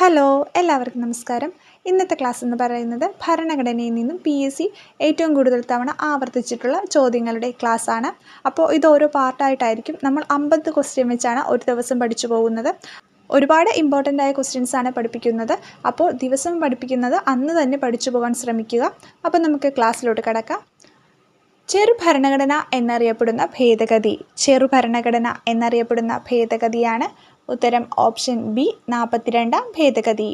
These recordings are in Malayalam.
ഹലോ എല്ലാവർക്കും നമസ്കാരം. ഇന്നത്തെ ക്ലാസ് എന്ന് പറയുന്നത് ഭരണഘടനയിൽ നിന്നും പി എസ് സി ഏറ്റവും കൂടുതൽ തവണ ആവർത്തിച്ചിട്ടുള്ള ചോദ്യങ്ങളുടെ ക്ലാസ് ആണ്. അപ്പോൾ ഇത് ഓരോ പാർട്ടായിട്ടായിരിക്കും നമ്മൾ അമ്പത് ക്വസ്റ്റ്യൻ വെച്ചാണ് ഒരു ദിവസം പഠിച്ചു പോകുന്നത്. ഒരുപാട് ഇമ്പോർട്ടന്റ് ആയ ക്വസ്റ്റ്യൻസ് ആണ് പഠിപ്പിക്കുന്നത്. അപ്പോൾ ദിവസം പഠിപ്പിക്കുന്നത് അന്ന് തന്നെ പഠിച്ചു പോകാൻ ശ്രമിക്കുക. അപ്പോൾ നമുക്ക് ക്ലാസ്സിലോട്ട് കിടക്കാം. ചെറുഭരണഘടന എന്നറിയപ്പെടുന്ന ഭേദഗതി. ചെറു ഭരണഘടന എന്നറിയപ്പെടുന്ന ഭേദഗതിയാണ് ഉത്തരം ഓപ്ഷൻ ബി നാൽപ്പത്തിരണ്ടാം ഭേദഗതി.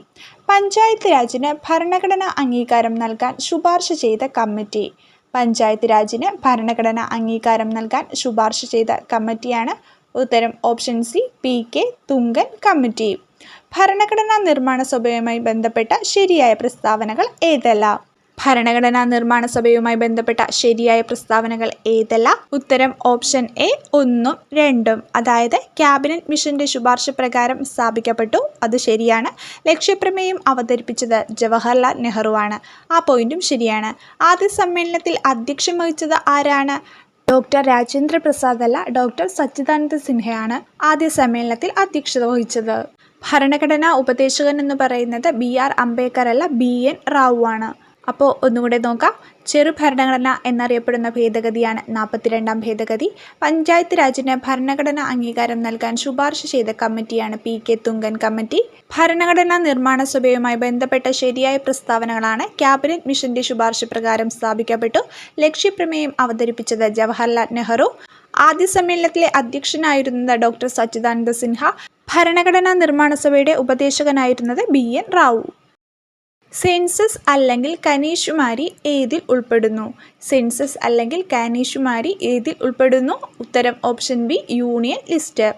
പഞ്ചായത്ത് രാജിന് ഭരണഘടന അംഗീകാരം നൽകാൻ ശുപാർശ ചെയ്ത കമ്മിറ്റി. പഞ്ചായത്ത് രാജിന് ഭരണഘടന അംഗീകാരം നൽകാൻ ശുപാർശ ചെയ്ത കമ്മിറ്റിയാണ് ഉത്തരം option C P K Thungon committee. ഭരണഘടനാ നിർമ്മാണ സഭയുമായി ബന്ധപ്പെട്ട ശരിയായ പ്രസ്താവനകൾ ഏതെല്ലാം? ഭരണഘടനാ നിർമ്മാണ സഭയുമായി ബന്ധപ്പെട്ട ശരിയായ പ്രസ്താവനകൾ ഏതല്ല? ഉത്തരം ഓപ്ഷൻ എ ഒന്നും രണ്ടും. അതായത് ക്യാബിനറ്റ് മിഷന്റെ ശുപാർശ പ്രകാരം സ്ഥാപിക്കപ്പെട്ടു. അത് ശരിയാണ്. ലക്ഷ്യപ്രമേയം അവതരിപ്പിച്ചത് ജവഹർലാൽ നെഹ്റുവാണ്. ആ പോയിന്റും ശരിയാണ്. ആദ്യ സമ്മേളനത്തിൽ അധ്യക്ഷം വഹിച്ചത് ആരാണ്? ഡോക്ടർ രാജേന്ദ്ര പ്രസാദ് അല്ല ഡോക്ടർ സച്ചിദാനന്ദ സിൻഹയാണ് ആദ്യ സമ്മേളനത്തിൽ അധ്യക്ഷത വഹിച്ചത്. ഭരണഘടനാ ഉപദേശകൻ എന്ന് പറയുന്നത് ബി ആർ അംബേദ്കർ അല്ല ബി എൻ റാവു ആണ് അപ്പോൾ ഒന്നുകൂടെ നോക്കാം. ചെറുഭരണഘടന എന്നറിയപ്പെടുന്ന ഭേദഗതിയാണ് നാൽപ്പത്തിരണ്ടാം ഭേദഗതി. പഞ്ചായത്ത് രാജിന് ഭരണഘടന അംഗീകാരം നൽകാൻ ശുപാർശ ചെയ്ത കമ്മിറ്റിയാണ് പി കെ തുങ്കൻ കമ്മിറ്റി. ഭരണഘടനാ നിർമ്മാണ സഭയുമായി ബന്ധപ്പെട്ട ശരിയായ പ്രസ്താവനകളാണ് ക്യാബിനറ്റ് മിഷന്റെ ശുപാർശ പ്രകാരം സ്ഥാപിക്കപ്പെട്ടു. ലക്ഷ്യപ്രമേയം അവതരിപ്പിച്ചത് ജവഹർലാൽ നെഹ്റു. ആദ്യ സമ്മേളനത്തിലെ അധ്യക്ഷനായിരുന്നത് ഡോക്ടർ സച്ചിദാനന്ദ സിൻഹ. ഭരണഘടനാ നിർമ്മാണ സഭയുടെ ഉപദേശകനായിരുന്നത് ബി എൻ റാവു. സെൻസസ് അല്ലെങ്കിൽ കനീഷുമാരി ഏതിൽ ഉൾപ്പെടുന്നു? സെൻസസ് അല്ലെങ്കിൽ കാനീഷുമാരി ഏതിൽ ഉൾപ്പെടുന്നു? ഉത്തരം option B union list.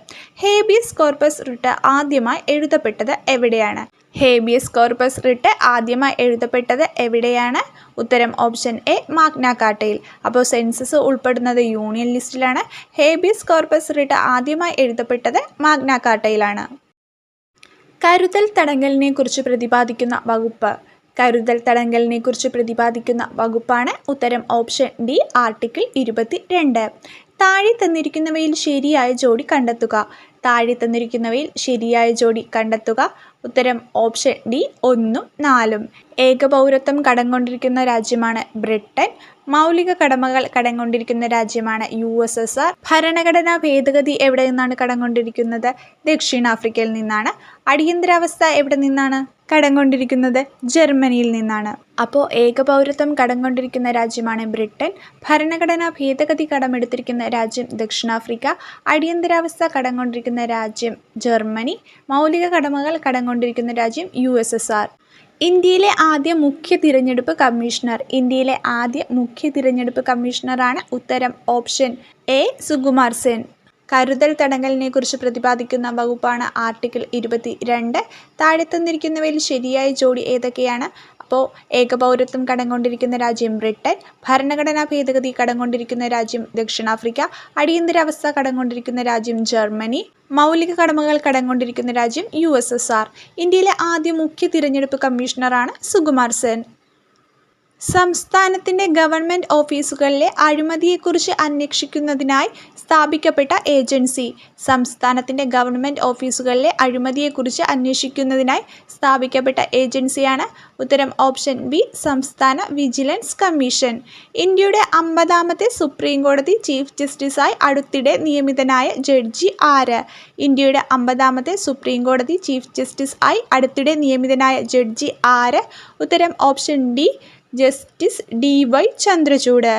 Habeas corpus writ ആദ്യമായി എഴുതപ്പെട്ടത് എവിടെയാണ്? ഹേബിയസ് കോർപ്പസ് റിട്ട് ആദ്യമായി എഴുതപ്പെട്ടത് എവിടെയാണ്? ഉത്തരം ഓപ്ഷൻ എ മാഗ്നാകാട്ടയിൽ. അപ്പോൾ സെൻസസ് ഉൾപ്പെടുന്നത് യൂണിയൻ ലിസ്റ്റിലാണ്. ഹേബിയസ് കോർപ്പസ് റിട്ട് ആദ്യമായി എഴുതപ്പെട്ടത് മാഗ്ന കാട്ടയിലാണ് കരുതൽ തടങ്കലിനെ കുറിച്ച് പ്രതിപാദിക്കുന്ന വകുപ്പ്. കരുതൽ തടങ്കലിനെ കുറിച്ച് പ്രതിപാദിക്കുന്ന വകുപ്പാണ് ഉത്തരം ഓപ്ഷൻ ഡി ആർട്ടിക്കിൾ ഇരുപത്തി രണ്ട് താഴെ തന്നിരിക്കുന്നവയിൽ ശരിയായ ജോഡി കണ്ടെത്തുക. താഴെ തന്നിരിക്കുന്നവയിൽ ശരിയായ ജോഡി കണ്ടെത്തുക. ഉത്തരം ഓപ്ഷൻ ഡി ഒന്നും നാലും. ഏകപൗരത്വം കടംകൊണ്ടിരിക്കുന്ന രാജ്യമാണ് ബ്രിട്ടൻ. മൗലിക കടമകൾ കടംകൊണ്ടിരിക്കുന്ന രാജ്യമാണ് യു എസ് എസ് ആർ. ഭരണഘടനാ ഭേദഗതി എവിടെ നിന്നാണ് കടംകൊണ്ടിരിക്കുന്നത്? ദക്ഷിണാഫ്രിക്കയിൽ നിന്നാണ്. അടിയന്തരാവസ്ഥ എവിടെ നിന്നാണ്? കടം കൊണ്ടിരിക്കുന്നത് ജർമ്മനിയിൽ നിന്നാണ്. അപ്പോൾ ഏകപൗരത്വം കടം കൊണ്ടിരിക്കുന്ന രാജ്യമാണ് ബ്രിട്ടൻ. ഭരണഘടനാ ഭേദഗതി കടമെടുത്തിരിക്കുന്ന രാജ്യം ദക്ഷിണാഫ്രിക്ക. അടിയന്തരാവസ്ഥ കടം കൊണ്ടിരിക്കുന്ന രാജ്യം ജർമ്മനി. മൗലിക കടമകൾ കടം കൊണ്ടിരിക്കുന്ന രാജ്യം യു ഇന്ത്യയിലെ ആദ്യ മുഖ്യ തിരഞ്ഞെടുപ്പ് കമ്മീഷണർ. ഇന്ത്യയിലെ ആദ്യ മുഖ്യ തിരഞ്ഞെടുപ്പ് കമ്മീഷണറാണ് ഉത്തരം ഓപ്ഷൻ എ സുകുമാർ സെൻ. കരുതൽ തടങ്കലിനെ കുറിച്ച് പ്രതിപാദിക്കുന്ന വകുപ്പാണ് ആർട്ടിക്കിൾ ഇരുപത്തി രണ്ട് താഴെ തന്നിരിക്കുന്നവയിൽ ശരിയായ ജോഡി ഏതൊക്കെയാണ്? അപ്പോൾ ഏകപൗരത്വം കടംകൊണ്ടിരിക്കുന്ന രാജ്യം ബ്രിട്ടൻ ഭരണഘടനാ ഭേദഗതി കടംകൊണ്ടിരിക്കുന്ന രാജ്യം ദക്ഷിണാഫ്രിക്ക അടിയന്തരാവസ്ഥ കടംകൊണ്ടിരിക്കുന്ന രാജ്യം ജർമ്മനി മൗലിക കടമകൾ കടംകൊണ്ടിരിക്കുന്ന രാജ്യം യു എസ് എസ് ആർ. ഇന്ത്യയിലെ ആദ്യ മുഖ്യ തിരഞ്ഞെടുപ്പ് കമ്മീഷണറാണ് സുകുമാർ സെൻ. സംസ്ഥാനത്തിന്റെ ഗവൺമെന്റ് ഓഫീസുകളിലെ അഴിമതിയെക്കുറിച്ച് അന്വേഷിക്കുന്നതിനായി സ്ഥാപിക്കപ്പെട്ട ഏജൻസി. സംസ്ഥാനത്തിന്റെ ഗവൺമെന്റ് ഓഫീസുകളിലെ അഴിമതിയെക്കുറിച്ച് അന്വേഷിക്കുന്നതിനായി സ്ഥാപിക്കപ്പെട്ട ഏജൻസിയാണ് ഉത്തരം ഓപ്ഷൻ ബി സംസ്ഥാന വിജിലൻസ് കമ്മീഷൻ. ഇന്ത്യയുടെ അമ്പതാമത്തെ സുപ്രീം കോടതി ചീഫ് ജസ്റ്റിസായി അടുത്തിടെ നിയമിതനായ ജഡ്ജി ആര്? ഇന്ത്യയുടെ അമ്പതാമത്തെ സുപ്രീം കോടതി ചീഫ് ജസ്റ്റിസ് ആയി അടുത്തിടെ നിയമിതനായ ജഡ്ജി ആര്? ഉത്തരം option D justice D Y Chandrachud.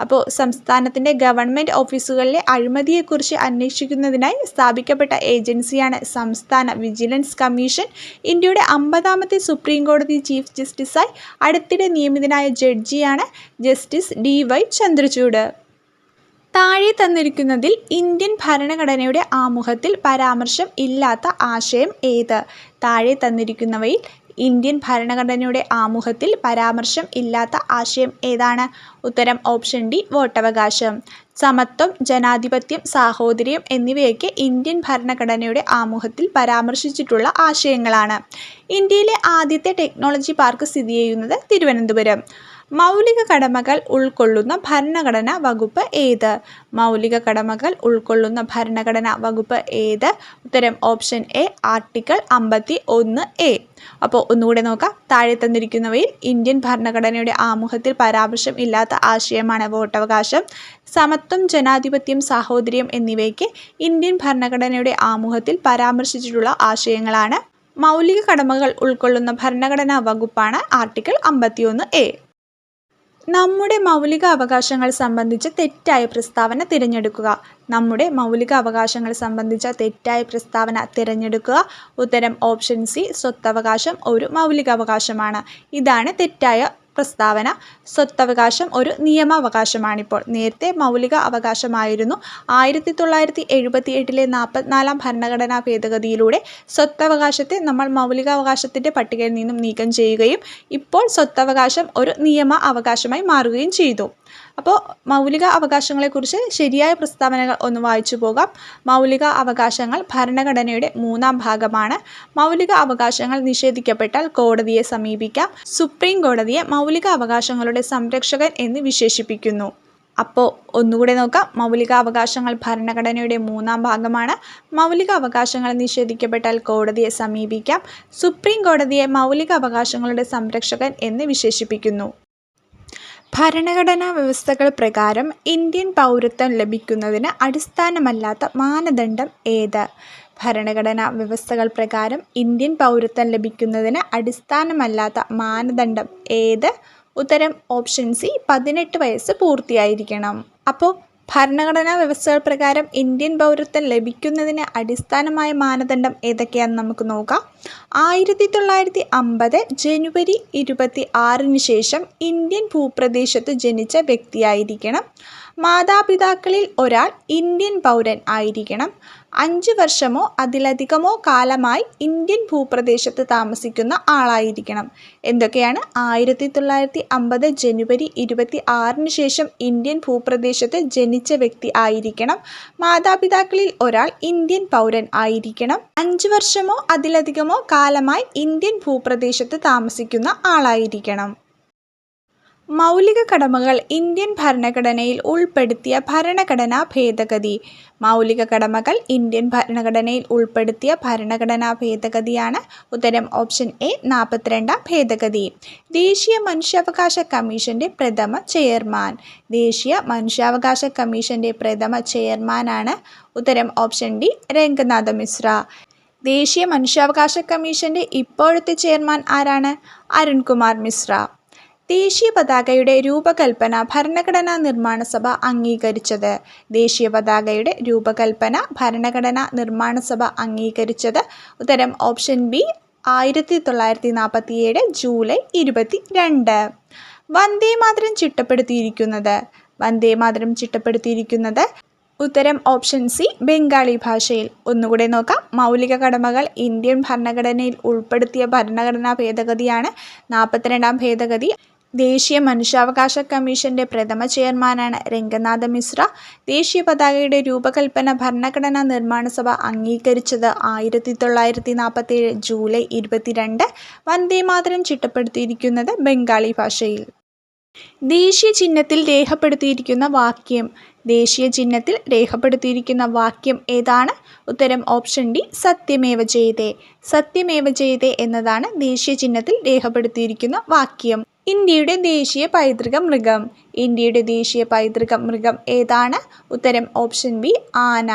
അപ്പോൾ സംസ്ഥാനത്തിന്റെ ഗവൺമെന്റ് ഓഫീസുകളിലെ അഴിമതിയെക്കുറിച്ച് അന്വേഷിക്കുന്നതിനായി സ്ഥാപിക്കപ്പെട്ട ഏജൻസിയാണ് സംസ്ഥാന വിജിലൻസ് കമ്മീഷൻ. ഇന്ത്യയുടെ അമ്പതാമത്തെ സുപ്രീം കോടതി ചീഫ് ജസ്റ്റിസായി അടുത്തിടെ നിയമിതനായ ജഡ്ജിയാണ് ജസ്റ്റിസ് ഡി വൈ ചന്ദ്രചൂഡ്. താഴെ തന്നിരിക്കുന്നതിൽ ഇന്ത്യൻ ഭരണഘടനയുടെ ആമുഖത്തിൽ പരാമർശം ഇല്ലാത്ത ആശയം ഏത്? താഴെ തന്നിരിക്കുന്നവയിൽ ഇന്ത്യൻ ഭരണഘടനയുടെ ആമുഖത്തിൽ പരാമർശം ഇല്ലാത്ത ആശയം ഏതാണ്? ഉത്തരം ഓപ്ഷൻ ഡി വോട്ടവകാശം. സമത്വം ജനാധിപത്യം സാഹോദര്യം എന്നിവയൊക്കെ ഇന്ത്യൻ ഭരണഘടനയുടെ ആമുഖത്തിൽ പരാമർശിച്ചിട്ടുള്ള ആശയങ്ങളാണ്. ഇന്ത്യയിലെ ആദ്യത്തെ ടെക്നോളജി പാർക്ക് സ്ഥിതി ചെയ്യുന്നത് തിരുവനന്തപുരം. മൗലിക കടമകൾ ഉൾക്കൊള്ളുന്ന ഭരണഘടന വകുപ്പ് ഏത്? മൗലിക കടമകൾ ഉൾക്കൊള്ളുന്ന ഭരണഘടന വകുപ്പ് ഏത്? ഉത്തരം ഓപ്ഷൻ എ ആർട്ടിക്കിൾ അമ്പത്തി ഒന്ന് എ. അപ്പോൾ ഒന്നുകൂടെ നോക്കാം. താഴെ തന്നിരിക്കുന്നവയിൽ ഇന്ത്യൻ ഭരണഘടനയുടെ ആമുഖത്തിൽ പരാമർശം ഇല്ലാത്ത ആശയമാണ് വോട്ടവകാശം. സമത്വം ജനാധിപത്യം സാഹോദര്യം എന്നിവയ്ക്ക് ഇന്ത്യൻ ഭരണഘടനയുടെ ആമുഖത്തിൽ പരാമർശിച്ചിട്ടുള്ള ആശയങ്ങളാണ്. മൗലിക കടമകൾ ഉൾക്കൊള്ളുന്ന ഭരണഘടനാ വകുപ്പാണ് ആർട്ടിക്കിൾ അമ്പത്തിയൊന്ന് എ. നമ്മുടെ മൗലിക അവകാശങ്ങൾ സംബന്ധിച്ച് തെറ്റായ പ്രസ്താവന തിരഞ്ഞെടുക്കുക. നമ്മുടെ മൗലിക അവകാശങ്ങൾ സംബന്ധിച്ച തെറ്റായ പ്രസ്താവന തിരഞ്ഞെടുക്കുക. ഉത്തരം ഓപ്ഷൻ സി സ്വത്തവകാശം ഒരു മൗലിക അവകാശമാണ് ഇതാണ് തെറ്റായ പ്രസ്താവന സ്വത്തവകാശം ഒരു നിയമാവകാശമാണിപ്പോൾ. നേരത്തെ മൗലിക അവകാശമായിരുന്നു. ആയിരത്തി തൊള്ളായിരത്തി എഴുപത്തി എട്ടിലെ നാൽപ്പത്തിനാലാം ഭരണഘടനാ ഭേദഗതിയിലൂടെ സ്വത്തവകാശത്തെ നമ്മൾ മൗലികാവകാശത്തിന്റെ പട്ടികയിൽ നിന്നും നീക്കം ചെയ്യുകയും ഇപ്പോൾ സ്വത്തവകാശം ഒരു നിയമ അവകാശമായി മാറുകയും ചെയ്തു. അപ്പോൾ മൗലിക അവകാശങ്ങളെക്കുറിച്ച് ശരിയായ പ്രസ്താവനകൾ ഒന്ന് വായിച്ചു പോകാം. മൗലിക അവകാശങ്ങൾ ഭരണഘടനയുടെ മൂന്നാം ഭാഗമാണ്. മൗലിക അവകാശങ്ങൾ നിഷേധിക്കപ്പെട്ടാൽ കോടതിയെ സമീപിക്കാം. സുപ്രീം കോടതിയെ മൗലിക അവകാശങ്ങളുടെ സംരക്ഷകൻ എന്ന് വിശേഷിപ്പിക്കുന്നു. അപ്പോൾ ഒന്നുകൂടെ നോക്കാം. മൗലിക അവകാശങ്ങൾ ഭരണഘടനയുടെ മൂന്നാം ഭാഗമാണ്. മൗലിക അവകാശങ്ങൾ നിഷേധിക്കപ്പെട്ടാൽ കോടതിയെ സമീപിക്കാം. സുപ്രീം കോടതിയെ മൗലിക അവകാശങ്ങളുടെ സംരക്ഷകൻ എന്ന് വിശേഷിപ്പിക്കുന്നു. ഭരണഘടനാ വ്യവസ്ഥകൾ പ്രകാരം ഇന്ത്യൻ പൗരത്വം ലഭിക്കുന്നതിന് അടിസ്ഥാനമല്ലാത്ത മാനദണ്ഡം ഏത്? ഭരണഘടനാ വ്യവസ്ഥകൾ പ്രകാരം ഇന്ത്യൻ പൗരത്വം ലഭിക്കുന്നതിന് അടിസ്ഥാനമല്ലാത്ത മാനദണ്ഡം ഏത്? ഉത്തരം ഓപ്ഷൻ സി പതിനെട്ട് വയസ്സ് പൂർത്തിയായിരിക്കണം. അപ്പോൾ ഭരണഘടനാ വ്യവസ്ഥകൾ പ്രകാരം ഇന്ത്യൻ പൗരത്വം ലഭിക്കുന്നതിന് അടിസ്ഥാനമായ മാനദണ്ഡം ഏതൊക്കെയാണെന്ന് നമുക്ക് നോക്കാം. ആയിരത്തി തൊള്ളായിരത്തി അമ്പത് ജനുവരി ഇരുപത്തി ആറിന് ശേഷം ഇന്ത്യൻ ഭൂപ്രദേശത്ത് ജനിച്ച വ്യക്തിയായിരിക്കണം. മാതാപിതാക്കളിൽ ഒരാൾ ഇന്ത്യൻ പൗരൻ ആയിരിക്കണം. അഞ്ച് വർഷമോ അതിലധികമോ കാലമായി ഇന്ത്യൻ ഭൂപ്രദേശത്ത് താമസിക്കുന്ന ആളായിരിക്കണം. എന്തൊക്കെയാണ്? ആയിരത്തി തൊള്ളായിരത്തി അമ്പത് ജനുവരി ഇരുപത്തി ആറിന് ശേഷം ഇന്ത്യൻ ഭൂപ്രദേശത്ത് ജനിച്ച വ്യക്തി ആയിരിക്കണം. മാതാപിതാക്കളിൽ ഒരാൾ ഇന്ത്യൻ പൗരൻ ആയിരിക്കണം. അഞ്ച് വർഷമോ അതിലധികമോ കാലമായി ഇന്ത്യൻ ഭൂപ്രദേശത്ത് താമസിക്കുന്ന ആളായിരിക്കണം. മൗലിക കടമകൾ ഇന്ത്യൻ ഭരണഘടനയിൽ ഉൾപ്പെടുത്തിയ ഭരണഘടനാ ഭേദഗതി. മൗലിക കടമകൾ ഇന്ത്യൻ ഭരണഘടനയിൽ ഉൾപ്പെടുത്തിയ ഭരണഘടനാ ഭേദഗതിയാണ് ഉത്തരം ഓപ്ഷൻ എ നാൽപ്പത്തിരണ്ടാം ഭേദഗതി. ദേശീയ മനുഷ്യാവകാശ കമ്മീഷന്റെ പ്രഥമ ചെയർമാൻ. ദേശീയ മനുഷ്യാവകാശ കമ്മീഷന്റെ പ്രഥമ ചെയർമാനാണ് ഉത്തരം ഓപ്ഷൻ ഡി രംഗനാഥ മിശ്ര. ദേശീയ മനുഷ്യാവകാശ കമ്മീഷന്റെ ഇപ്പോഴത്തെ ചെയർമാൻ ആരാണ്? അരുൺകുമാർ മിശ്ര. ദേശീയ പതാകയുടെ രൂപകൽപ്പന ഭരണഘടനാ നിർമ്മാണ സഭ അംഗീകരിച്ചത്. ദേശീയ പതാകയുടെ രൂപകൽപ്പന ഭരണഘടനാ നിർമ്മാണ സഭ അംഗീകരിച്ചത് ഉത്തരം ഓപ്ഷൻ ബി ആയിരത്തി തൊള്ളായിരത്തി നാൽപ്പത്തിയേഴ് ജൂലൈ ഇരുപത്തി രണ്ട് വന്ദേ മാതരം ചിട്ടപ്പെടുത്തിയിരിക്കുന്നത്. വന്ദേ മാതരം ചിട്ടപ്പെടുത്തിയിരിക്കുന്നത് ഉത്തരം ഓപ്ഷൻ സി ബംഗാളി ഭാഷയിൽ. ഒന്നുകൂടെ നോക്കാം. മൗലിക കടമകൾ ഇന്ത്യൻ ഭരണഘടനയിൽ ഉൾപ്പെടുത്തിയ ഭരണഘടനാ ഭേദഗതിയാണ് നാൽപ്പത്തിരണ്ടാം ഭേദഗതി. ദേശീയ മനുഷ്യാവകാശ കമ്മീഷന്റെ പ്രഥമ ചെയർമാനാണ് രംഗനാഥ മിശ്ര. ദേശീയ പതാകയുടെ രൂപകൽപ്പന ഭരണഘടനാ നിർമ്മാണ സഭ അംഗീകരിച്ചത് ആയിരത്തി തൊള്ളായിരത്തി നാൽപ്പത്തേഴ് ജൂലൈ ഇരുപത്തിരണ്ട്. വന്ദേമാതരം ചിട്ടപ്പെടുത്തിയിരിക്കുന്നത് ബംഗാളി ഭാഷയിൽ. ദേശീയ ചിഹ്നത്തിൽ രേഖപ്പെടുത്തിയിരിക്കുന്ന വാക്യം. ദേശീയ ചിഹ്നത്തിൽ രേഖപ്പെടുത്തിയിരിക്കുന്ന വാക്യം ഏതാണ്? ഉത്തരം ഓപ്ഷൻ ഡി സത്യമേവ ജയതേ. സത്യമേവ ജയതേ എന്നതാണ് ദേശീയ ചിഹ്നത്തിൽ രേഖപ്പെടുത്തിയിരിക്കുന്ന വാക്യം. ഇന്ത്യയുടെ ദേശീയ പൈതൃക മൃഗം. ഇന്ത്യയുടെ ദേശീയ പൈതൃക മൃഗം ഏതാണ്? ഉത്തരം ഓപ്ഷൻ ബി ആന.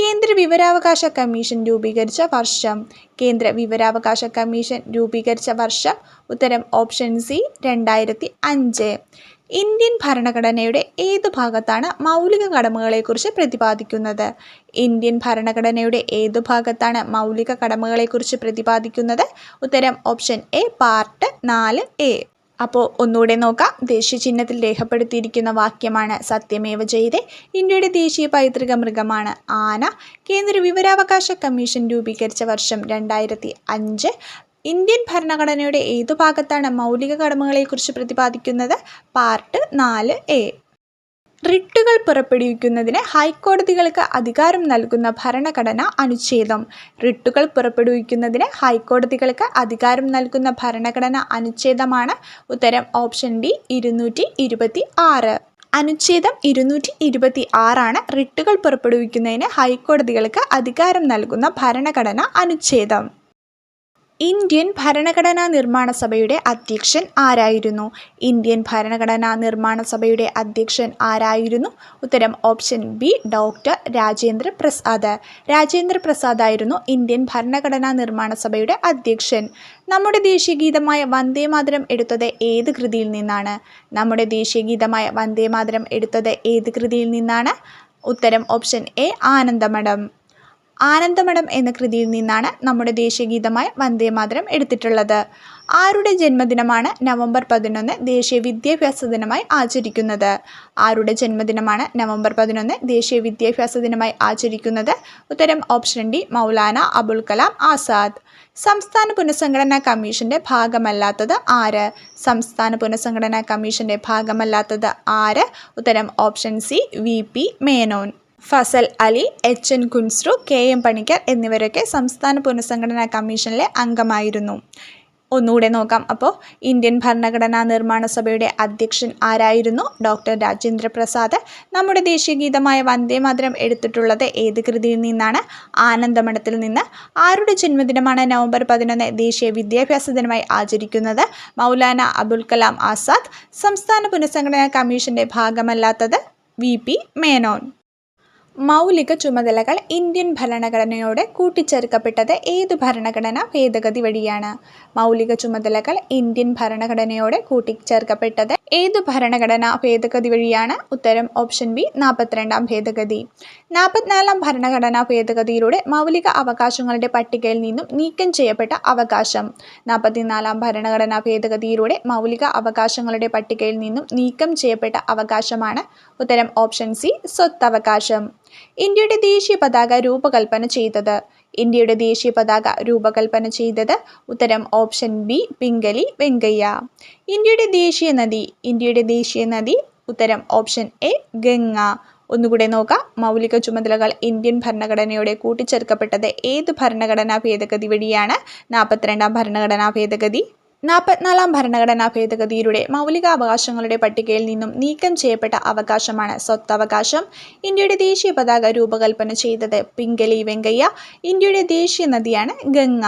കേന്ദ്ര വിവരാവകാശ കമ്മീഷൻ രൂപീകരിച്ച വർഷം. കേന്ദ്ര വിവരാവകാശ കമ്മീഷൻ രൂപീകരിച്ച വർഷം. ഉത്തരം ഓപ്ഷൻ സി രണ്ടായിരത്തി അഞ്ച്. ഇന്ത്യൻ ഭരണഘടനയുടെ ഏത് ഭാഗത്താണ് മൗലിക കടമകളെക്കുറിച്ച് പ്രതിപാദിക്കുന്നത്? ഇന്ത്യൻ ഭരണഘടനയുടെ ഏതു ഭാഗത്താണ് മൗലിക കടമകളെക്കുറിച്ച് പ്രതിപാദിക്കുന്നത്? ഉത്തരം ഓപ്ഷൻ എ പാർട്ട് നാല് എ. അപ്പോൾ ഒന്നുകൂടെ നോക്കാം. ദേശീയ ചിഹ്നത്തിൽ രേഖപ്പെടുത്തിയിരിക്കുന്ന വാക്യമാണ് സത്യമേവ ജയതേ. ഇന്ത്യയുടെ ദേശീയ പൈതൃക മൃഗമാണ് ആന. കേന്ദ്ര വിവരാവകാശ കമ്മീഷൻ രൂപീകരിച്ച വർഷം രണ്ടായിരത്തി അഞ്ച് ഇന്ത്യൻ ഭരണഘടനയുടെ ഏതു ഭാഗത്താണ് മൗലിക കടമകളെക്കുറിച്ച് പ്രതിപാദിക്കുന്നത്? പാർട്ട് നാല് എ. റിട്ടുകൾ പുറപ്പെടുവിക്കുന്നതിന് ഹൈക്കോടതികൾക്ക് അധികാരം നൽകുന്ന ഭരണഘടന അനുച്ഛേദം. റിട്ടുകൾ പുറപ്പെടുവിക്കുന്നതിന് ഹൈക്കോടതികൾക്ക് അധികാരം നൽകുന്ന ഭരണഘടന അനുച്ഛേദമാണ് ഉത്തരം ഓപ്ഷൻ ഡി ഇരുന്നൂറ്റി ഇരുപത്തി ആറ് അനുച്ഛേദം ഇരുന്നൂറ്റി ഇരുപത്തി ആറാണ് റിട്ടുകൾ പുറപ്പെടുവിക്കുന്നതിന് ഹൈക്കോടതികൾക്ക് അധികാരം നൽകുന്ന ഭരണഘടന അനുച്ഛേദം. ഇന്ത്യൻ ഭരണഘടനാ നിർമ്മാണ സഭയുടെ അധ്യക്ഷൻ ആരായിരുന്നു? ഇന്ത്യൻ ഭരണഘടനാ നിർമ്മാണ സഭയുടെ അധ്യക്ഷൻ ആരായിരുന്നു? ഉത്തരം option B doctor Rajendra Prasad. Rajendra Prasad ആയിരുന്നു ഇന്ത്യൻ ഭരണഘടനാ നിർമ്മാണ സഭയുടെ അധ്യക്ഷൻ. നമ്മുടെ ദേശീയ ഗീതമായ വന്ദേ മാതരം എടുത്തത് ഏത് കൃതിയിൽ നിന്നാണ്? നമ്മുടെ ദേശീയ ഗീതമായ വന്ദേ മാതരം എടുത്തത് ഏത് കൃതിയിൽ നിന്നാണ്? ഉത്തരം ഓപ്ഷൻ എ ആനന്ദമഠം. ആനന്ദമഠം എന്ന കൃതിയിൽ നിന്നാണ് നമ്മുടെ ദേശീയഗീതമായ വന്ദേമാതരം എടുത്തിട്ടുള്ളത്. ആരുടെ ജന്മദിനമാണ് നവംബർ പതിനൊന്ന് ദേശീയ വിദ്യാഭ്യാസ ദിനമായി ആചരിക്കുന്നത്? ആരുടെ ജന്മദിനമാണ് നവംബർ പതിനൊന്ന് ദേശീയ വിദ്യാഭ്യാസ ദിനമായി ആചരിക്കുന്നത്? ഉത്തരം ഓപ്ഷൻ ഡി മൗലാന അബുൽ കലാം ആസാദ്. സംസ്ഥാന പുനഃസംഘടനാ കമ്മീഷന്റെ ഭാഗമല്ലാത്തത് ആര്? സംസ്ഥാന പുനഃസംഘടനാ കമ്മീഷന്റെ ഭാഗമല്ലാത്തത് ആര്? ഉത്തരം option C V P Menon. Fazal Ali H N Kunzru K M Panikkar എന്നിവരൊക്കെ സംസ്ഥാന പുനഃസംഘടനാ കമ്മീഷനിലെ അംഗമായിരുന്നു. ഒന്നുകൂടെ നോക്കാം. അപ്പോൾ ഇന്ത്യൻ ഭരണഘടനാ നിർമ്മാണ സഭയുടെ അധ്യക്ഷൻ ആരായിരുന്നു? ഡോക്ടർ രാജേന്ദ്ര പ്രസാദ് നമ്മുടെ ദേശീയ ഗീതമായ വന്ദേ മാതരം എടുത്തിട്ടുള്ളത് ഏത് കൃതിയിൽ നിന്നാണ്? ആനന്ദമഠത്തിൽ നിന്ന്. ആരുടെ ജന്മദിനമാണ് നവംബർ പതിനൊന്ന് ദേശീയ വിദ്യാഭ്യാസ ദിനമായി ആചരിക്കുന്നത്? മൗലാന അബുൽ കലാം ആസാദ്. സംസ്ഥാന പുനഃസംഘടനാ കമ്മീഷന്റെ ഭാഗമല്ലാത്തത് വി പി മേനോൻ. മൗലിക ചുമതലകൾ ഇന്ത്യൻ ഭരണഘടനയോട് കൂട്ടിച്ചേർക്കപ്പെട്ടത് ഏത് ഭരണഘടന ഭേദഗതി വഴിയാണ്? മൗലിക ചുമതലകൾ ഇന്ത്യൻ ഭരണഘടനയോട് കൂട്ടിച്ചേർക്കപ്പെട്ടത് ഏത് ഭരണഘടന ഭേദഗതി വഴിയാണ്? ഉത്തരം ഓപ്ഷൻ ബി നാൽപ്പത്തിരണ്ടാം ഭേദഗതി. നാൽപ്പത്തിനാലാം ഭരണഘടനാ ഭേദഗതിയിലൂടെ മൗലിക അവകാശങ്ങളുടെ പട്ടികയിൽ നിന്നും നീക്കം ചെയ്യപ്പെട്ട അവകാശം. നാൽപ്പത്തിനാലാം ഭരണഘടനാ ഭേദഗതിയിലൂടെ മൗലിക അവകാശങ്ങളുടെ പട്ടികയിൽ നിന്നും നീക്കം ചെയ്യപ്പെട്ട അവകാശമാണ് ഉത്തരം ഓപ്ഷൻ സി സ്വത്തവകാശം. ഇന്ത്യയുടെ ദേശീയ പതാക രൂപകൽപ്പന ചെയ്തത്. ഇന്ത്യയുടെ ദേശീയ പതാക രൂപകൽപ്പന ചെയ്തത് ഉത്തരം ഓപ്ഷൻ ബി പിംഗലി വെങ്കയ്യ. ഇന്ത്യയുടെ ദേശീയ നദി ഇന്ത്യയുടെ ദേശീയ നദി ഉത്തരം ഓപ്ഷൻ എ ഗംഗ. ഒന്നുകൂടെ നോക്കാം. മൗലിക ചുമതലകൾ ഇന്ത്യൻ ഭരണഘടനയോടെ കൂട്ടിച്ചേർക്കപ്പെട്ടത് ഏത് ഭരണഘടനാ ഭേദഗതി വഴിയാണ്? നാൽപ്പത്തിരണ്ടാം ഭരണഘടനാ ഭേദഗതി. നാൽപ്പത്തിനാലാം ഭരണഘടനാ ഭേദഗതിയിലൂടെ മൗലികാവകാശങ്ങളുടെ പട്ടികയിൽ നിന്നും നീക്കം ചെയ്യപ്പെട്ട അവകാശമാണ് സ്വത്തവകാശം. ഇന്ത്യയുടെ ദേശീയ പതാക രൂപകൽപ്പന ചെയ്തത് പിംഗലി വെങ്കയ്യ. ഇന്ത്യയുടെ ദേശീയ നദിയാണ് ഗംഗ.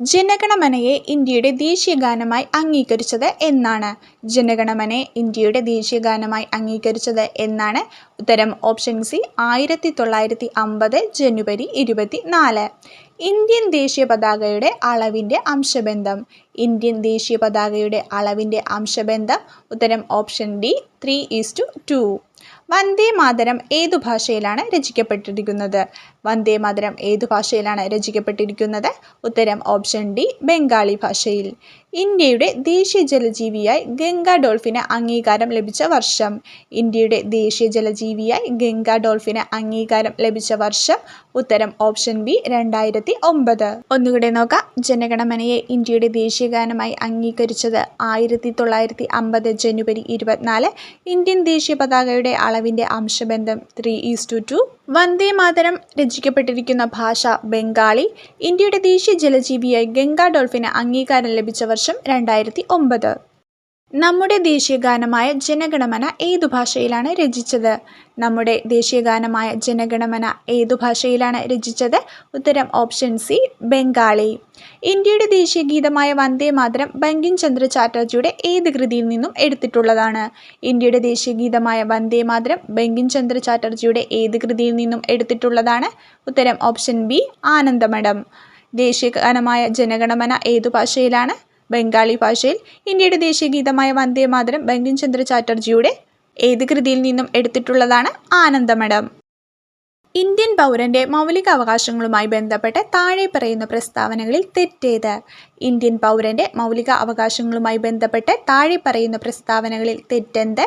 ജനഗണമനയെ ഇന്ത്യയുടെ ദേശീയ ഗാനമായി അംഗീകരിച്ചത് എന്നാണ്. ജനഗണമനെ ഇന്ത്യയുടെ ദേശീയ ഗാനമായി അംഗീകരിച്ചത് എന്നാണ്. ഉത്തരം ഓപ്ഷൻ സി ആയിരത്തി തൊള്ളായിരത്തി അമ്പത് ജനുവരി ഇരുപത്തി നാല് ഇന്ത്യൻ ദേശീയ പതാകയുടെ അളവിന്റെ അംശബന്ധം. ഇന്ത്യൻ ദേശീയ പതാകയുടെ അളവിന്റെ അംശബന്ധം ഉത്തരം option D three is to two. Vande Mataram ഏതു ഭാഷയിലാണ് രചിക്കപ്പെട്ടിരിക്കുന്നത്? വന്ദേ മാതരം ഏതു ഭാഷയിലാണ് രചിക്കപ്പെട്ടിരിക്കുന്നത്? ഉത്തരം ഓപ്ഷൻ ഡി ബംഗാളി ഭാഷയിൽ. ഇന്ത്യയുടെ ദേശീയ ജലജീവിയായി ഗംഗ ഡോൾഫിന് അംഗീകാരം ലഭിച്ച വർഷം. ഇന്ത്യയുടെ ദേശീയ ജലജീവിയായി ഗംഗ ഡോൾഫിന് അംഗീകാരം ലഭിച്ച വർഷം. ഉത്തരം ഓപ്ഷൻ ബി രണ്ടായിരത്തി ഒമ്പത്. ഒന്നുകൂടെ നോക്കാം. ജനഗണമനയെ ഇന്ത്യയുടെ ദേശീയ ഗാനമായി അംഗീകരിച്ചത് ആയിരത്തി തൊള്ളായിരത്തി അമ്പത് ജനുവരി ഇരുപത്തിനാല്. ഇന്ത്യൻ ദേശീയ പതാകയുടെ അളവിന്റെ അംശബന്ധം three is to two Vande Mataram രചിക്കപ്പെട്ടിരിക്കുന്ന ഭാഷ ബംഗാളി. ഇന്ത്യയുടെ ദേശീയ ജലജീവിയായി ഗംഗാ ഡോൾഫിന് അംഗീകാരം ലഭിച്ച വർഷം രണ്ടായിരത്തി ഒമ്പത്. നമ്മുടെ ദേശീയ ഗാനമായ ജനഗണമന ഏതു ഭാഷയിലാണ് രചിച്ചത്? നമ്മുടെ ദേശീയ ഗാനമായ ജനഗണമന ഏതു ഭാഷയിലാണ് രചിച്ചത്? ഉത്തരം ഓപ്ഷൻ സി ബംഗാളി. ഇന്ത്യയുടെ ദേശീയ ഗീതമായ വന്ദേ മാതരം ബങ്കിം ചന്ദ്ര ചാറ്റർജിയുടെ ഏത് കൃതിയിൽ നിന്നും എടുത്തിട്ടുള്ളതാണ്? ഇന്ത്യയുടെ ദേശീയ ഗീതമായ വന്ദേ മാതരം ബങ്കിം ചന്ദ്ര ചാറ്റർജിയുടെ ഏത് കൃതിയിൽ നിന്നും എടുത്തിട്ടുള്ളതാണ്? ഉത്തരം ഓപ്ഷൻ ബി ആനന്ദമഠം. ദേശീയ ഗാനമായ ജനഗണമന ഏതു ഭാഷയിലാണ്? ബംഗാളി ഭാഷയിൽ ഇന്ത്യയുടെ ദേശീയ ഗീതമായ വന്ദേ മാതരം ബങ്കിം ചന്ദ്ര ചാറ്റർജിയുടെ ഏത് കൃതിയിൽ നിന്നും എടുത്തിട്ടുള്ളതാണ് ആനന്ദമഠം ഇന്ത്യൻ പൗരന്റെ മൗലിക അവകാശങ്ങളുമായി ബന്ധപ്പെട്ട് താഴെ പറയുന്ന പ്രസ്താവനകളിൽ തെറ്റേത്. ഇന്ത്യൻ പൗരന്റെ മൗലിക അവകാശങ്ങളുമായി ബന്ധപ്പെട്ട് താഴെ പറയുന്ന പ്രസ്താവനകളിൽ തെറ്റെന്ത്?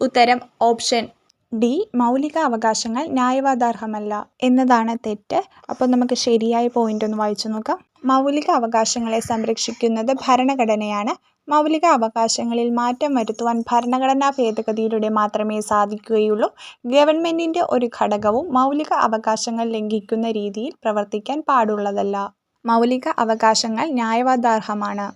ഉത്തരം ഓപ്ഷൻ ഡി മൗലിക അവകാശങ്ങൾ ന്യായവാദാർഹമല്ല എന്നതാണ് തെറ്റ്. അപ്പോൾ നമുക്ക് ശരിയായ പോയിന്റ് ഒന്ന് വായിച്ചു നോക്കാം. മൗലിക അവകാശങ്ങളെ സംരക്ഷിക്കുന്നത് ഭരണഘടനയാണ് മൗലിക അവകാശങ്ങളിൽ മാറ്റം വരുത്തുവാൻ ഭരണഘടനാ ഭേദഗതിയിലൂടെ മാത്രമേ സാധിക്കുകയുള്ളൂ. ഗവൺമെന്റിന്റെ ഒരു ഘടകവും മൗലിക അവകാശങ്ങൾ ലംഘിക്കുന്ന രീതിയിൽ പ്രവർത്തിക്കാൻ പാടുള്ളതല്ല. മൗലിക അവകാശങ്ങൾ ന്യായവാദാർഹമാണ്.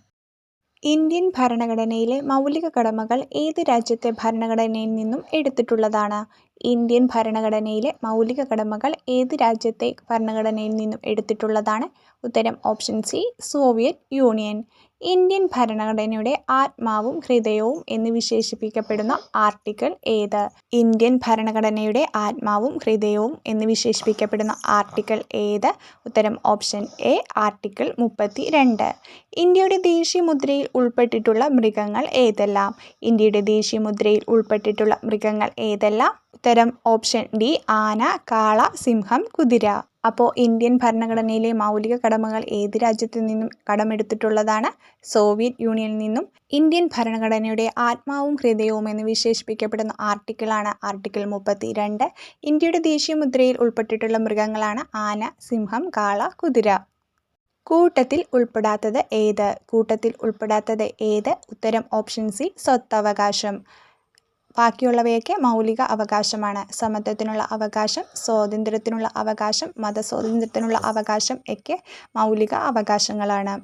ഇന്ത്യൻ ഭരണഘടനയിലെ മൗലിക കടമകൾ ഏത് രാജ്യത്തെ ഭരണഘടനയിൽ നിന്നും എടുത്തിട്ടുള്ളതാണ്? ഇന്ത്യൻ ഭരണഘടനയിലെ മൗലിക കടമകൾ ഏത് രാജ്യത്തെ ഭരണഘടനയിൽ നിന്നും എടുത്തിട്ടുള്ളതാണ്? ഉത്തരം option C Soviet union. Indian ഭരണഘടനയുടെ ആത്മാവും ഹൃദയവും എന്ന് വിശേഷിപ്പിക്കപ്പെടുന്ന ആർട്ടിക്കിൾ ഏത്? ഇന്ത്യൻ ഭരണഘടനയുടെ ആത്മാവും ഹൃദയവും എന്ന് വിശേഷിപ്പിക്കപ്പെടുന്ന ആർട്ടിക്കിൾ ഏത്? ഉത്തരം ഓപ്ഷൻ എ ആർട്ടിക്കിൾ മുപ്പത്തി രണ്ട് ഇന്ത്യയുടെ ദേശീയ മുദ്രയിൽ ഉൾപ്പെട്ടിട്ടുള്ള മൃഗങ്ങൾ ഏതെല്ലാം? ഇന്ത്യയുടെ ദേശീയ മുദ്രയിൽ ഉൾപ്പെട്ടിട്ടുള്ള മൃഗങ്ങൾ ഏതെല്ലാം? ഉത്തരം ഓപ്ഷൻ ഡി ആന, കാള, സിംഹം, കുതിര. അപ്പോൾ ഇന്ത്യൻ ഭരണഘടനയിലെ മൗലിക കടമകൾ ഏത് രാജ്യത്തു നിന്നും കടമെടുത്തിട്ടുള്ളതാണ്? സോവിയറ്റ് യൂണിയനിൽ നിന്നും. ഇന്ത്യൻ ഭരണഘടനയുടെ ആത്മാവും ഹൃദയവും എന്ന് വിശേഷിപ്പിക്കപ്പെടുന്ന ആർട്ടിക്കിളാണ് ആർട്ടിക്കിൾ മുപ്പത്തി രണ്ട് ഇന്ത്യയുടെ ദേശീയ മുദ്രയിൽ ഉൾപ്പെട്ടിട്ടുള്ള മൃഗങ്ങളാണ് ആന, സിംഹം, കാള, കുതിര. കൂട്ടത്തിൽ ഉൾപ്പെടാത്തത് ഏത്? കൂട്ടത്തിൽ ഉൾപ്പെടാത്തത് ഏത്? ഉത്തരം ഓപ്ഷൻ സി സ്വത്തവകാശം. ബാക്കിയുള്ളവയൊക്കെ മൗലിക അവകാശമാണ്. സമത്വത്തിനുള്ള അവകാശം, സ്വാതന്ത്ര്യത്തിനുള്ള അവകാശം, മതസ്വാതന്ത്ര്യത്തിനുള്ള അവകാശം ഒക്കെ മൗലിക അവകാശങ്ങളാണ്.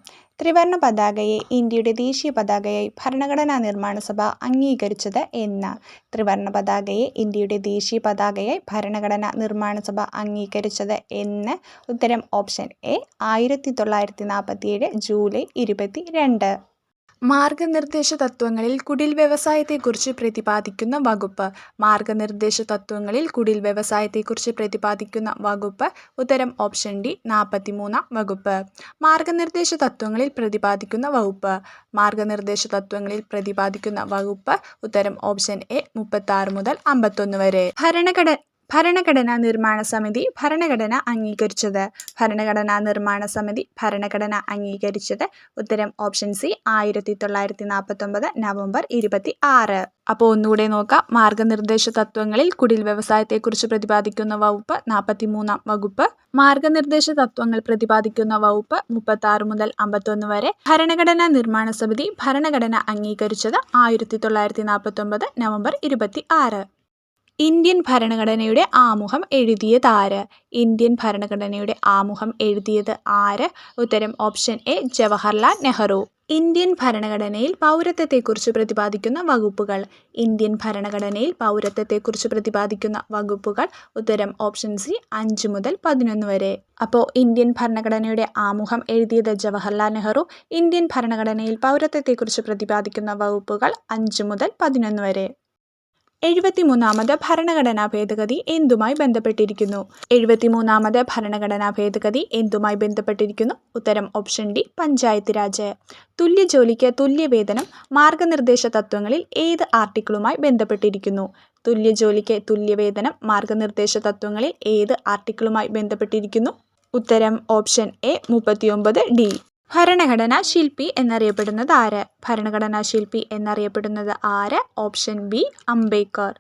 ത്രിവർണ പതാകയെ ഇന്ത്യയുടെ ദേശീയ പതാകയായി ഭരണഘടനാ നിർമ്മാണ സഭ അംഗീകരിച്ചത് എന്ന്? ത്രിവർണ പതാകയെ ഇന്ത്യയുടെ ദേശീയ പതാകയായി ഭരണഘടനാ നിർമ്മാണ സഭ അംഗീകരിച്ചത് എന്ന്? ഉത്തരം ഓപ്ഷൻ എ ആയിരത്തി തൊള്ളായിരത്തി നാൽപ്പത്തിയേഴ് ജൂലൈ ഇരുപത്തിരണ്ട്. മാർഗനിർദ്ദേശ തത്വങ്ങളിൽ കുടിൽ വ്യവസായത്തെക്കുറിച്ച് പ്രതിപാദിക്കുന്ന വകുപ്പ്? മാർഗനിർദ്ദേശ തത്വങ്ങളിൽ കുടിൽ വ്യവസായത്തെക്കുറിച്ച് പ്രതിപാദിക്കുന്ന വകുപ്പ്? ഉത്തരം ഓപ്ഷൻ ഡി നാൽപ്പത്തിമൂന്നാം വകുപ്പ്. മാർഗനിർദ്ദേശ തത്വങ്ങളിൽ പ്രതിപാദിക്കുന്ന വകുപ്പ്? മാർഗനിർദ്ദേശ തത്വങ്ങളിൽ പ്രതിപാദിക്കുന്ന വകുപ്പ്? ഉത്തരം ഓപ്ഷൻ എ മുപ്പത്താറ് മുതൽ അമ്പത്തൊന്ന് വരെ. ഭരണഘട ഭരണഘടനാ നിർമ്മാണ സമിതി ഭരണഘടന അംഗീകരിച്ചത്? ഭരണഘടനാ നിർമ്മാണ സമിതി ഭരണഘടന അംഗീകരിച്ചത്? ഉത്തരം ഓപ്ഷൻ സി ആയിരത്തി തൊള്ളായിരത്തി നാൽപ്പത്തൊമ്പത് നവംബർ ഇരുപത്തി ആറ് അപ്പോൾ ഒന്നുകൂടെ നോക്കാം. മാർഗനിർദ്ദേശ തത്വങ്ങളിൽ കുടിൽ വ്യവസായത്തെക്കുറിച്ച് പ്രതിപാദിക്കുന്ന വകുപ്പ് നാൽപ്പത്തി മൂന്നാം വകുപ്പ്. മാർഗനിർദ്ദേശ തത്വങ്ങൾ പ്രതിപാദിക്കുന്ന വകുപ്പ് മുപ്പത്തി ആറ് മുതൽ അമ്പത്തൊന്ന് വരെ. ഭരണഘടനാ നിർമ്മാണ സമിതി ഭരണഘടന അംഗീകരിച്ചത് ആയിരത്തി തൊള്ളായിരത്തി നാൽപ്പത്തൊമ്പത് നവംബർ ഇരുപത്തിആറ്. ഇന്ത്യൻ ഭരണഘടനയുടെ ആമുഖം എഴുതിയതാര്? ഇന്ത്യൻ ഭരണഘടനയുടെ ആമുഖം എഴുതിയത് ആര്? ഉത്തരം option A Jawaharlal Nehru. Indian ഭരണഘടനയിൽ പൗരത്വത്തെക്കുറിച്ച് പ്രതിപാദിക്കുന്ന വകുപ്പുകൾ? ഇന്ത്യൻ ഭരണഘടനയിൽ പൗരത്വത്തെക്കുറിച്ച് പ്രതിപാദിക്കുന്ന വകുപ്പുകൾ? ഉത്തരം ഓപ്ഷൻ സി അഞ്ച് മുതൽ പതിനൊന്ന് വരെ. അപ്പോൾ ഇന്ത്യൻ ഭരണഘടനയുടെ ആമുഖം എഴുതിയത് ജവഹർലാൽ നെഹ്റു. ഇന്ത്യൻ ഭരണഘടനയിൽ പൗരത്വത്തെക്കുറിച്ച് പ്രതിപാദിക്കുന്ന വകുപ്പുകൾ അഞ്ച് മുതൽ പതിനൊന്ന് വരെ. എഴുപത്തിമൂന്നാമത് ഭരണഘടനാ ഭേദഗതി എന്തുമായി ബന്ധപ്പെട്ടിരിക്കുന്നു? എഴുപത്തിമൂന്നാമത് ഭരണഘടനാ ഭേദഗതി എന്തുമായി ബന്ധപ്പെട്ടിരിക്കുന്നു? ഉത്തരം ഓപ്ഷൻ ഡി പഞ്ചായത്ത് രാജ്. തുല്യ ജോലിക്ക് തുല്യവേതനം മാർഗനിർദ്ദേശ തത്വങ്ങളിൽ ഏത് ആർട്ടിക്കിളുമായി ബന്ധപ്പെട്ടിരിക്കുന്നു? തുല്യ ജോലിക്ക് തുല്യവേതനം മാർഗനിർദ്ദേശ തത്വങ്ങളിൽ ഏത് ആർട്ടിക്കിളുമായി ബന്ധപ്പെട്ടിരിക്കുന്നു? ഉത്തരം ഓപ്ഷൻ എ മുപ്പത്തിയൊമ്പത് ഡി. ഭരണഘടനാ ശില്പി എന്നറിയപ്പെടുന്നത് ആര്? ഭരണഘടനാ ശില്പി എന്നറിയപ്പെടുന്നത് ആര്? Option B Ambedkar.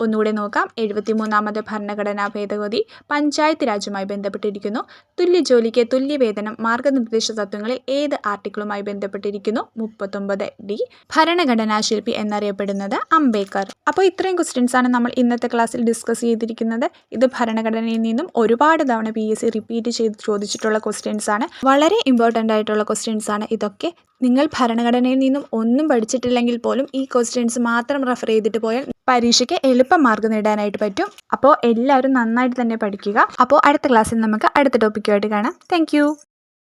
ഒന്നുകൂടെ നോക്കാം. എഴുപത്തിമൂന്നാമത് ഭരണഘടനാ ഭേദഗതി പഞ്ചായത്ത് രാജുമായി ബന്ധപ്പെട്ടിരിക്കുന്നു. തുല്യ ജോലിക്ക് തുല്യ വേതനം മാർഗനിർദ്ദേശ തത്വങ്ങളിൽ ഏത് ആർട്ടിക്കിളുമായി ബന്ധപ്പെട്ടിരിക്കുന്നു? മുപ്പത്തൊമ്പത് ഡി. ഭരണഘടനാ ശില്പി എന്നറിയപ്പെടുന്നത് അംബേദ്കർ. അപ്പോൾ ഇത്രയും ക്വസ്റ്റ്യൻസ് ആണ് നമ്മൾ ഇന്നത്തെ ക്ലാസ്സിൽ ഡിസ്കസ് ചെയ്തിരിക്കുന്നത്. ഇത് ഭരണഘടനയിൽ നിന്നും ഒരുപാട് തവണ പി എസ് സി റിപ്പീറ്റ് ചെയ്ത് ചോദിച്ചിട്ടുള്ള ക്വസ്റ്റ്യൻസ് ആണ്. വളരെ ഇമ്പോർട്ടന്റ് ആയിട്ടുള്ള ക്വസ്റ്റ്യൻസ് ആണ് ഇതൊക്കെ. നിങ്ങൾ ഭരണഘടനയിൽ നിന്നും ഒന്നും പഠിച്ചിട്ടില്ലെങ്കിൽ പോലും ഈ ക്വസ്റ്റ്യൻസ് മാത്രം റെഫർ ചെയ്തിട്ട് പോയാൽ പരീക്ഷയ്ക്ക് എളുപ്പം മാർക്ക് നേടാനായിട്ട് പറ്റും. അപ്പോൾ എല്ലാവരും നന്നായിട്ട് തന്നെ പഠിക്കുക. അപ്പോൾ അടുത്ത ക്ലാസ്സിൽ നമുക്ക് അടുത്ത ടോപ്പിക്കുമായിട്ട് കാണാം. താങ്ക്.